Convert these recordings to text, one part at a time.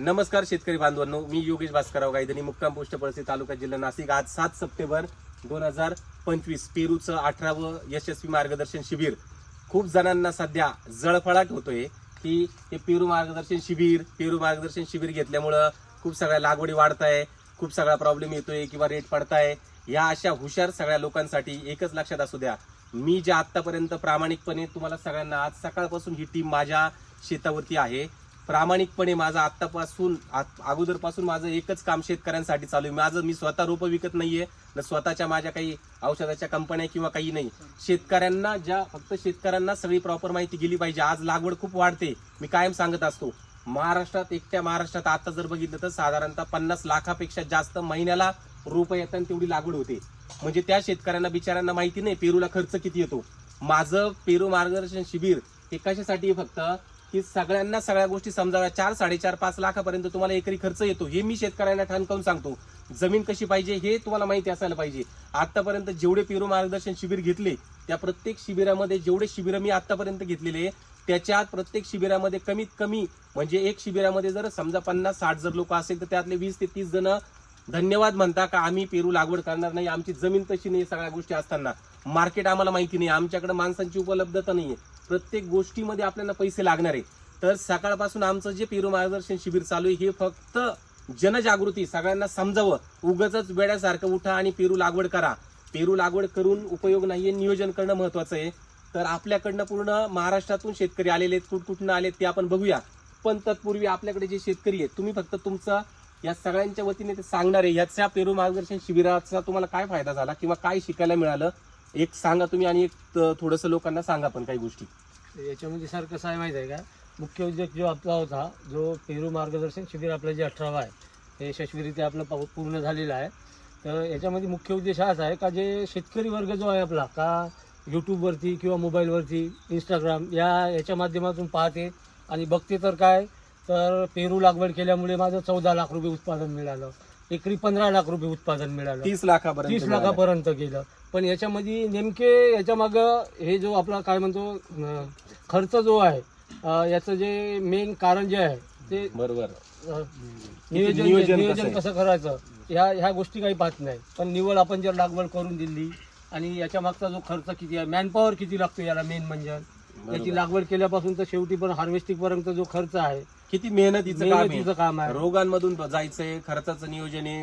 नमस्कार शेतकरी बांधवांनो मी योगेश भास्करराव गायधनी मुक्काम पोस्ट पळसे तालुका जिल्हा नाशिक. आज सात सप्टेंबर दोन हजार पंचवीस पेरूचं अठरावं यशस्वी मार्गदर्शन शिबिर. खूप जणांना सध्या जळफळाट होतोय की हे पेरू मार्गदर्शन शिबिर पेरू मार्गदर्शन शिबिर घेतल्यामुळं खूप सगळ्या लागवडी वाढत आहे खूप सगळा प्रॉब्लेम येतोय किंवा रेट पडताय. या अशा हुशार सगळ्या लोकांसाठी एकच लक्षात असू द्या. मी ज्या आत्तापर्यंत प्रामाणिकपणे तुम्हाला सगळ्यांना आज सकाळपासून ही टीम माझ्या शेतावरती आहे. प्रामाणिकपणे माझं आत्तापासून आत- अगोदरपासून माझं एकच काम शेतकऱ्यांसाठी चालू आहे. माझं मी स्वतः रोपं विकत नाहीये न स्वतःच्या माझ्या काही औषधाच्या कंपन्या किंवा काही नाही. शेतकऱ्यांना ज्या फक्त शेतकऱ्यांना सगळी प्रॉपर माहिती गेली पाहिजे. आज लागवड खूप वाढते. मी कायम सांगत असतो महाराष्ट्रात एकट्या महाराष्ट्रात आता जर बघितलं तर साधारणतः पन्नास लाखापेक्षा जास्त महिन्याला रोपं येताना तेवढी लागवड होते. म्हणजे त्या शेतकऱ्यांना बिचाऱ्यांना माहिती नाही पेरूला खर्च किती येतो. माझं पेरू मार्गदर्शन शिबिर हे कशासाठी फक्त की सगळ्यांना सगळ्या गोष्टी समजाव्या. चार साडेचार पाच लाखापर्यंत तुम्हाला एकरी खर्च येतो. हे मी शेतकऱ्यांना ठणकावून सांगतो. जमीन कशी पाहिजे हे तुम्हाला माहिती असायला पाहिजे. आतापर्यंत जेवढे पेरू मार्गदर्शन शिबिर घेतले त्या प्रत्येक शिबिरामध्ये जेवढे शिबिर मी आतापर्यंत घेतलेले त्याच्यात प्रत्येक शिबिरामध्ये कमीत कमी म्हणजे एक शिबिरामध्ये जर समजा पन्नास साठ जर लोक असेल तर त्यातले वीस ते तीस जण धन्यवाद म्हणता का आम्ही पेरू लागवड करणार नाही आमची जमीन तशी नाही सगळ्या गोष्टी असताना. मार्केट आम्हाला माहिती नाही आमच्याकडे माणसांची उपलब्धता नाही प्रत्येक गोष्टीमध्ये आपल्याला पैसे लागणार आहे तर सकाळपासून आमचं जे पेरू मार्गदर्शन शिबिर चालू आहे हे फक्त जनजागृती सगळ्यांना समजावं. उगच वेड्यासारखं उठा आणि पेरू लागवड करा. पेरू लागवड करून उपयोग नाहीये नियोजन करणं महत्वाचं आहे. तर आपल्याकडनं पूर्ण महाराष्ट्रातून शेतकरी आलेले आहेत कुठकुठनं आलेत ते आपण बघूया. पण तत्पूर्वी आपल्याकडे जे शेतकरी आहेत तुम्ही फक्त तुमचा या सगळ्यांच्या वतीने ते सांगणार आहे. याच्या पेरू मार्गदर्शन शिबिराचा तुम्हाला काय फायदा झाला किंवा काय शिकायला मिळालं? एक सांगा तुम्ही आणि एक थोडस लोकांना सांगा पण काही गोष्टी. याच्यामध्ये सर कसं आहे माहिती आहे का? मुख्य उद्देश जो आपला होता जो पेरू मार्गदर्शन शिबिर आपलं जे अठरावा आहे हे यशस्वीरित्या आपलं पाऊ- पूर्ण झालेलं आहे. तर याच्यामध्ये मुख्य उद्देश हाच आहे का जे शेतकरी वर्ग जो आहे आपला का यूट्यूबवरती किंवा मोबाईलवरती इंस्टाग्राम या याच्या माध्यमातून पाहते आणि बघते तर काय? तर पेरू लागवड केल्यामुळे माझं चौदा लाख रुपये उत्पादन मिळालं एकरी पंधरा लाख रुपये उत्पादन मिळालं तीस लाखापर्यंत तीस. लाखापर्यंत गेलं. पण याच्यामध्ये नेमके याच्या मागं हे जो आपला काय म्हणतो अं, खर्च जो आहे अं, याचं जे मेन कारण जे आहे ते बरोबर. अं, नियोजन नियोजन कसं नियोजन आहे? कसं करायचं ह्या ह्या गोष्टी काही पाहत नाही. पण निवड आपण जर लागवड करून दिली आणि याच्या मागचा जो खर्च किती आहे मॅनपॉवर किती लागतो याला मेन म्हणजे? याची लागवड केल्यापासून तर शेवटी पण हार्वेस्टिंग पर्यंत जो खर्च आहे किती मेहनतीचं काम मेहनतीचं काम आहे? आहे. रोगांमधून जायचंय खर्चाचं नियोजन आहे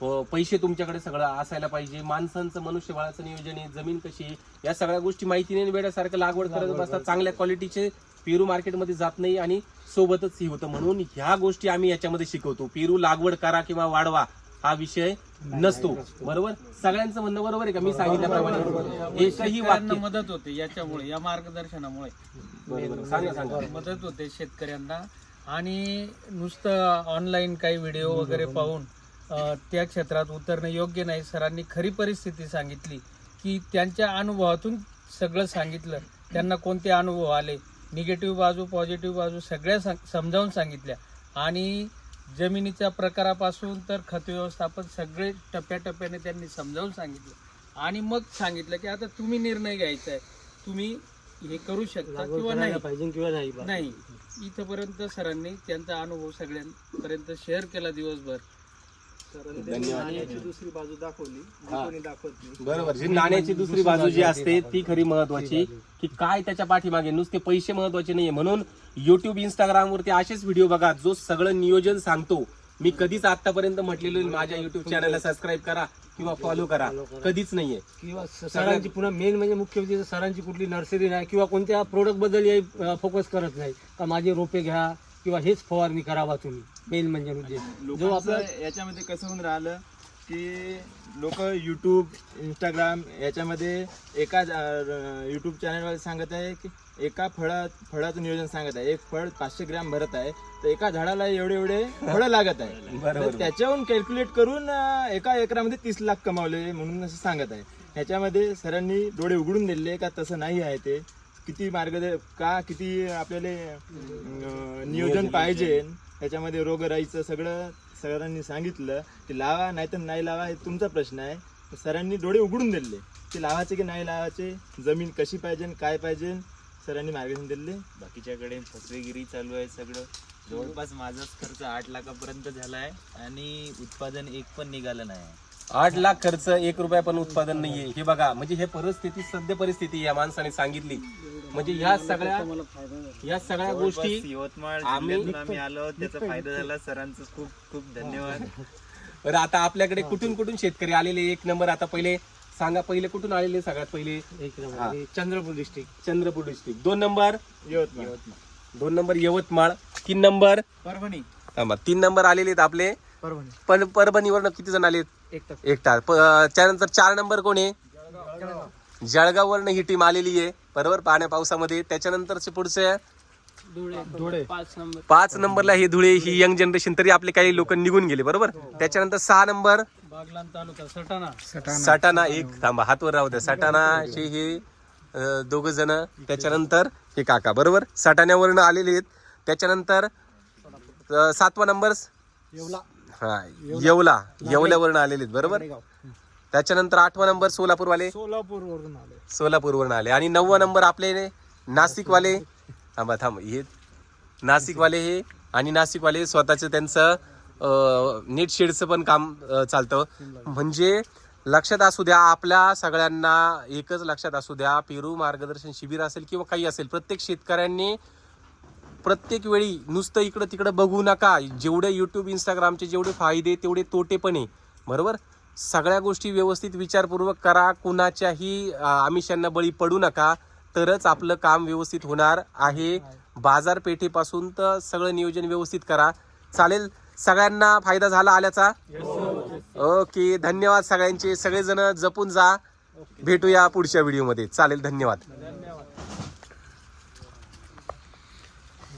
पैसे तुमच्याकडे सगळं असायला पाहिजे. माणसांचं मनुष्यबळाचं नियोजन आहे. जमीन कशी आहे, या सगळ्या गोष्टी माहिती नाही वेळासारखं लागवड करत बसतात. चांगल्या क्वालिटीचे पेरू मार्केटमध्ये जात नाही आणि सोबतच ही होतं. म्हणून ह्या गोष्टी आम्ही याच्यामध्ये शिकवतो. पेरू लागवड करा किंवा वाढवा हा विषय नसतो. बरोबर? सगळ्यांचं म्हणणं बरोबर आहे का? मी सांगितल्याप्रमाणे. एकही वाक्य. मदत होते याच्यामुळे या मार्गदर्शनामुळे. बरोबर. सांगा सांगा. मदत होते शेतकऱ्यांना. आणि नुसतं ऑनलाईन काही व्हिडिओ वगैरे पाहून त्या क्षेत्रात उतरणं योग्य नाही. सरांनी खरी परिस्थिती सांगितली की त्यांच्या अनुभवातून सगळं सांगितलं. त्यांना कोणते अनुभव आले? निगेटिव्ह बाजू पॉझिटिव्ह बाजू सगळ्या सांग- समजावून सांगितल्या. आणि जमिनीच्या प्रकारापासून तर खत व्यवस्थापन सगळे टप्प्याटप्प्याने त्यांनी समजावून सांगितलं. आणि मग सांगितलं की आता तुम्ही निर्णय घ्यायचा आहे. तुम्ही हे करू शकता किंवा नाही. पाहिजे किंवा. नाही इथपर्यंत सरांनी त्यांचा अनुभव सगळ्यांपर्यंत शेअर केला दिवसभर. धन्यवाद. नाण्याची दुसरी बाजू दाखवली जी हा. कोणी दाखवत नाही. बरोबर. जी नाण्याची दुसरी बाजू जी असते ती खरी महत्वाची की काय त्याच्या पाठीमागे. नुसते पैसे महत्त्वाचे नाहीये. म्हणून युट्यूब इंस्टाग्राम वरती असेच व्हिडिओ बघा जो सगळं नियोजन सांगतो. मी कधीच आतापर्यंत म्हटलेलो माझ्या युट्यूब चॅनलला सबस्क्राईब करा किंवा फॉलो करा. कधीच नाहीये. किंवा सरांची पुन्हा मेन म्हणजे मुख्य उद्देश सरांची कुठली नर्सरी नाही किंवा कोणत्या प्रोडक्टबद्दल फोकस करत नाही. का माझे रोपे घ्या किंवा हेच फवारणी करावा तुम्ही. मेन म्हणजे उद्देश जो आपला लोकांचं याच्यामध्ये कसं होऊन राहिलं की लोक यूट्यूब इंस्टाग्राम याच्यामध्ये एका यूट्यूब चॅनलवर सांगत आहे की एका फळात फळाचं नियोजन सांगत आहे. एक फळ पाचशे ग्रॅम भरत आहे तर एका झाडाला एवढे एवढे फळं लागत आहे. बरोबर. तर त्याच्याहून कॅल्क्युलेट करून अं, एका एकरामध्ये तीस लाख कमावले म्हणून असं सांगत आहे. ह्याच्यामध्ये सरांनी डोळे उघडून दिले का तसं नाही आहे ते. किती मार्ग का किती आपल्याला अं, नियोजन पाहिजे. त्याच्यामध्ये रोगराईचं सगळं सरांनी सांगितलं की लावा नाही तर नाही लावा हे तुमचा प्रश्न आहे. तर सरांनी डोळे उघडून दिले की लावायचे की नाही लावायचे जमीन कशी पाहिजे काय पाहिजे सरांनी मार्गदर्शन दिले. बाकीच्याकडे फसवेगिरी चालू आहे सगळं. जवळपास माझाच खर्च आठ लाखापर्यंत झालाय आणि उत्पादन एक पण निघालं नाही आठ लाख खर्च एक रुपया पण उत्पादन नाहीये. हे बघा म्हणजे हे परिस्थिती सद्य परिस्थिती या माणसाने सांगितली. म्हणजे ह्या सगळ्या या सगळ्या गोष्टी यवतमाळ आम्ही- जिल्ह्यातून आम्ही आलो त्याचा फायदा झाला. सरांचं खूप खूप धन्यवाद. बरं आता आपल्याकडे कुठून कुठून शेतकरी आलेले? एक नंबर आता पहिले सांगा पहिले कुठून आलेले सगळ्यात पहिले? एक हा. Number Chandrapur district Chandrapur district दोन नंबर? यवतमाळ. दोन नंबर यवतमाळ. तीन नंबर? परभणी. थांबा, तीन नंबर आलेले आहेत आपले. परभणी. पण परभणीवरनं किती जण आलेत? एक तर. एक तास. प- त्यानंतर चार नंबर कोण आहे? जळगाववरनं ही टीम आलेली आहे. बरोबर पाण्या पावसामध्ये. त्याच्यानंतरचे पुढचे? धुळे पाच नंबर. पाच नंबरला ही धुळे ही यंग जनरेशन तरी आपले काही लोक निघून गेले बरोबर? त्याच्यानंतर सहा नंबर? सटाणा. सटाणा. एक थांबा हातवर राहू द्या. सटाणाचे हे दोघ जण त्याच्यानंतर हे काका बरोबर? सटाण्यावरनं आलेले आहेत. त्याच्यानंतर सातवा नंबर? हा येवला. येवल्यावरनं आलेले आहेत बरोबर? त्याच्यानंतर आठवा नंबर सोलापूरवाले? सोलापूर वरून आले. सोलापूरवरून आले. आणि नववा नंबर आपले नाशिकवाले? थांबा थांब. हे नाशिकवाले हे आणि नाशिकवाले स्वतःचं त्यांचं नेट शेडचं पण काम चालतं. म्हणजे लक्षात असू द्या आपल्या सगळ्यांना एकच लक्षात असू द्या पेरू मार्गदर्शन शिबिर असेल किंवा काही असेल प्रत्येक शेतकऱ्यांनी प्रत्येक वेळी नुसतं इकडं तिकडं बघू नका. जेवढे यूट्यूब इंस्टाग्रामचे जेवढे फायदे तेवढे तोटे पण आहे. बरोबर? सगळ्या गोष्टी व्यवस्थित विचारपूर्वक करा. कुणाच्याही आमिषांना बळी पडू नका. तरच आपलं काम व्यवस्थित होणार आहे. बाजारपेठेपासून तर सगळं नियोजन व्यवस्थित करा. चालेल? सगळ्यांना फायदा झाला आल्याचा? ओके. धन्यवाद सगळ्यांचे. सगळेजण जपून जा. भेटूया पुढच्या व्हिडिओमध्ये. चालेल? धन्यवाद.